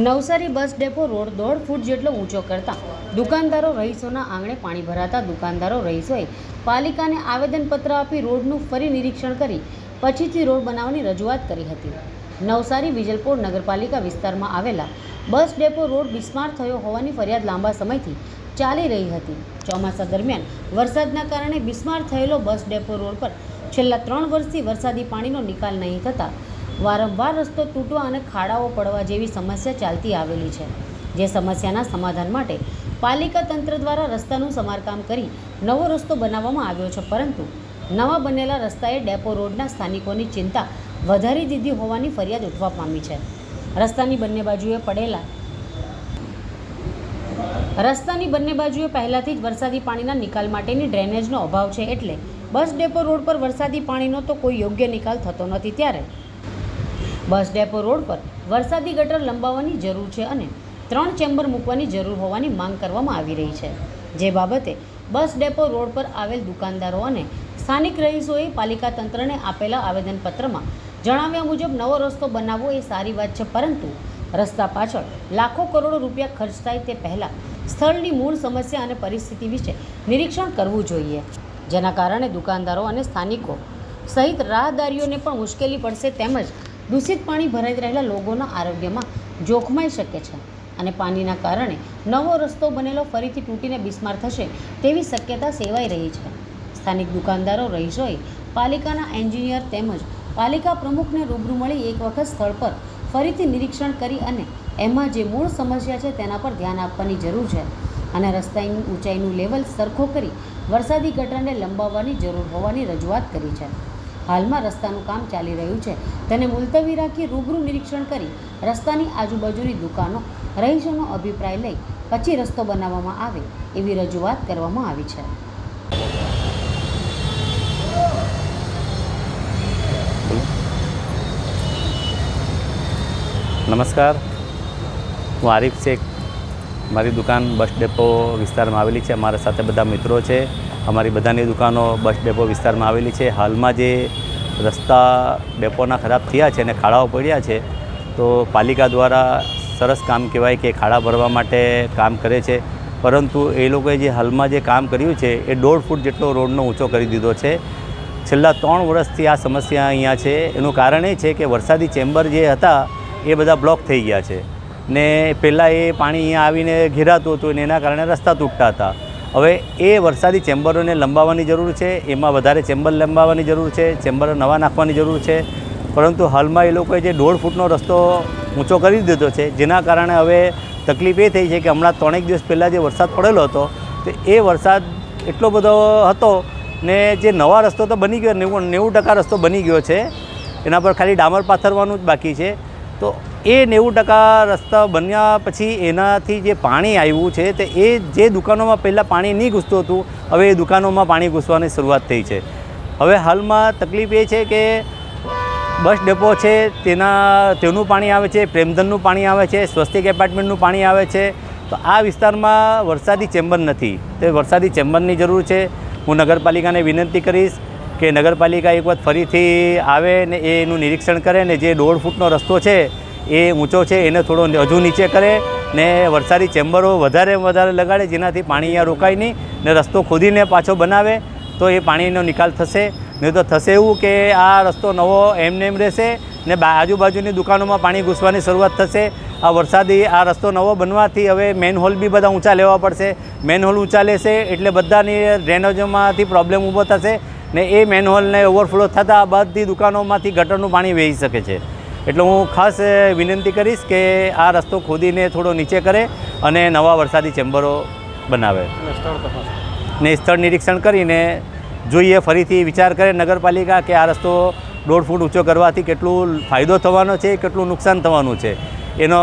Navsari bus depot road દોઢ ફૂટ જેટલો ઊંચો કરતા દુકાનદારો રહીશોના આંગણે પાણી ભરાતા દુકાનદારો રહીશોએ પાલિકાને આવેદનપત્ર આપી રોડનું ફરી નિરીક્ષણ કરી પછીથી રોડ બનાવવાની રજૂઆત કરી હતી. નવસારી વિજલપોર નગરપાલિકા વિસ્તારમાં આવેલા બસ ડેપો રોડ બિસ્માર થયો હોવાની ફરિયાદ લાંબા સમયથી ચાલી રહી હતી. ચોમાસા દરમિયાન વરસાદના કારણે બિસ્માર થયેલો બસ ડેપો રોડ પર છેલ્લા ત્રણ વર્ષથી વરસાદી પાણીનો નિકાલ નહીં થતાં વારંવાર રસ્તો તૂટવા અને ખાડાઓ પડવા જેવી સમસ્યા ચાલતી આવેલી છે, જે સમસ્યાના સમાધાન માટે પાલિકા તંત્ર દ્વારા રસ્તાનું સમારકામ કરી નવો રસ્તો બનાવવામાં આવ્યો છે, પરંતુ નવા બનેલા રસ્તાએ ડેપો રોડના સ્થાનિકોની ચિંતા વધારી દીધી હોવાની ફરિયાદ ઉઠવા પામી છે. રસ્તાની બંને બાજુએ પડેલા રસ્તાની બંને બાજુએ પહેલાંથી જ વરસાદી પાણીના નિકાલ માટેની ડ્રેનેજનો અભાવ છે, એટલે બસ ડેપો રોડ પર વરસાદી પાણીનો તો કોઈ યોગ્ય નિકાલ થતો નથી, ત્યારે બસ ડેપો રોડ પર વરસાદી ગટર લંબાવવાની જરૂર છે અને ત્રણ ચેમ્બર મૂકવાની જરૂર હોવાની માંગ કરવામાં આવી રહી છે. જે બાબતે બસ ડેપો રોડ પર આવેલ દુકાનદારો અને સ્થાનિક રહીશોએ પાલિકા તંત્રને આપેલા આવેદનપત્રમાં જણાવ્યા મુજબ નવો રસ્તો બનાવવો એ સારી વાત છે, પરંતુ રસ્તા પાછળ લાખો કરોડો રૂપિયા ખર્ચ થાય તે પહેલાં સ્થળની મૂળ સમસ્યા અને પરિસ્થિતિ વિશે નિરીક્ષણ કરવું જોઈએ. જેના કારણે દુકાનદારો અને સ્થાનિકો સહિત રાહદારીઓને પણ મુશ્કેલી પડશે તેમજ દૂષિત પાણી ભરાઈ રહેલા લોકોના આરોગ્યમાં જોખમાઈ શકે છે અને પાણીના કારણે નવો રસ્તો બનેલો ફરીથી તૂટીને બિસ્માર થશે તેવી શક્યતા સેવાઈ રહી છે. સ્થાનિક દુકાનદારો રહીશોએ પાલિકાના એન્જિનિયર તેમજ પાલિકા પ્રમુખને રૂબરૂ મળી એક વખત સ્થળ પર ફરીથી નિરીક્ષણ કરી અને એમાં જે મૂળ સમસ્યા છે તેના પર ધ્યાન આપવાની જરૂર છે અને રસ્તાની ઊંચાઈનું લેવલ સરખો કરી વરસાદી ગટરને લંબાવવાની જરૂર હોવાની રજૂઆત કરી છે. હાલમાં રસ્તાનું કામ ચાલી રહ્યું છે. તેને મુલતવી રાખી રૂબરૂ નિરીક્ષણ કરી રસ્તાની આજુબાજુની દુકાનો, રહીશોનો અભિપ્રાય લઈ પછી રસ્તો બનાવવામાં આવે એવી રજૂઆત કરવામાં આવી છે. નમસ્કાર. હું આરિફ શેખ મારી દુકાન બસ ડેપો વિસ્તારમાં આવેલી છે. અમારા સાથે બધા મિત્રો છે. અમારી બધાની દુકાનો બસ ડેપો વિસ્તારમાં આવેલી છે. હાલમાં જે રસ્તા ડેપોના ખરાબ થયા છે અને ખાડાઓ પડ્યા છે, તો પાલિકા દ્વારા સરસ કામ કહેવાય કે ખાડા ભરવા માટે કામ કરે છે. પરંતુ એ લોકોએ જે હાલમાં જે કામ કર્યું છે, એ દોઢ ફૂટ જેટલો રોડનો ઊંચો કરી દીધો છે. છેલ્લા ત્રણ વર્ષથી આ સમસ્યા અહીંયા છે. એનું કારણ એ છે કે વરસાદી ચેમ્બર જે હતા, એ બધા બ્લોક થઈ ગયા છે. ને પહેલાં એ પાણી અહીંયા આવીને ઘેરાતું હતું ને એના કારણે રસ્તા તૂટતા હતા. હવે એ વરસાદી ચેમ્બરોને લંબાવવાની જરૂર છે, એમાં વધારે ચેમ્બર લંબાવવાની જરૂર છે, ચેમ્બર નવા નાખવાની જરૂર છે. પરંતુ હાલમાં એ લોકોએ જે દોઢ ફૂટનો રસ્તો ઊંચો કરી દીધો છે, જેના કારણે હવે તકલીફ એ થઈ છે કે હમણાં ત્રણેક દિવસ પહેલાં જે વરસાદ પડેલો હતો, તો એ વરસાદ એટલો બધો હતો ને જે નવા રસ્તો તો બની ગયો, નેવું નેવું ટકા રસ્તો બની ગયો છે. એના પર ખાલી ડામર પાથરવાનું જ બાકી છે. તો એ નેવું ટકા રસ્તા બન્યા પછી એનાથી જે પાણી આવ્યું છે તે એ જે દુકાનોમાં પહેલાં પાણી નહીં ઘૂસતું હતું, હવે એ દુકાનોમાં પાણી ઘૂસવાની શરૂઆત થઈ છે. હવે હાલમાં તકલીફ એ છે કે બસ ડેપો છે, તેના, તેનું પાણી આવે છે, પ્રેમધનનું પાણી આવે છે, સ્વસ્તિક એપાર્ટમેન્ટનું પાણી આવે છે. તો આ વિસ્તારમાં વરસાદી ચેમ્બર નથી. તે વરસાદી ચેમ્બરની જરૂર છે. હું નગરપાલિકાને વિનંતી કરીશ કે નગરપાલિકા એક વખત ફરીથી આવે ને એનું નિરીક્ષણ કરે ને જે દોઢ ફૂટનો રસ્તો છે એ ઊંચો છે, એને થોડો હજુ નીચે કરે ને વરસાદી ચેમ્બરો વધારે વધારે લગાડે, જેનાથી પાણી અહીંયા રોકાય નહીં ને રસ્તો ખોદીને પાછો બનાવે, તો એ પાણીનો નિકાલ થશે. નહીં તો થશે એવું કે આ રસ્તો નવો એમને એમ રહેશે ને આજુબાજુની દુકાનોમાં પાણી ઘૂસવાની શરૂઆત થશે. આ વરસાદી આ રસ્તો નવો બનવાથી હવે મેન હોલ બી બધા ઊંચા લેવા પડશે. મેન હોલ ઊંચા લેશે એટલે બધાની ડ્રેનેજોમાંથી પ્રોબ્લેમ ઊભો થશે. ને એ મેન હોલને ઓવરફ્લો થતાં બધી દુકાનોમાંથી ગટરનું પાણી વહી શકે છે. એટલે હું ખાસ વિનંતી કરીશ કે આ રસ્તો ખોદીને થોડો નીચે કરે અને નવા વરસાદી ચેમ્બરો બનાવે. ને સ્થળ નિરીક્ષણ કરીને જોઈએ ફરીથી વિચાર કરે નગરપાલિકા કે આ રસ્તો દોઢ ફૂટ ઊંચો કરવાથી કેટલું ફાયદો થવાનો છે કેટલું નુકસાન થવાનું છે. એનો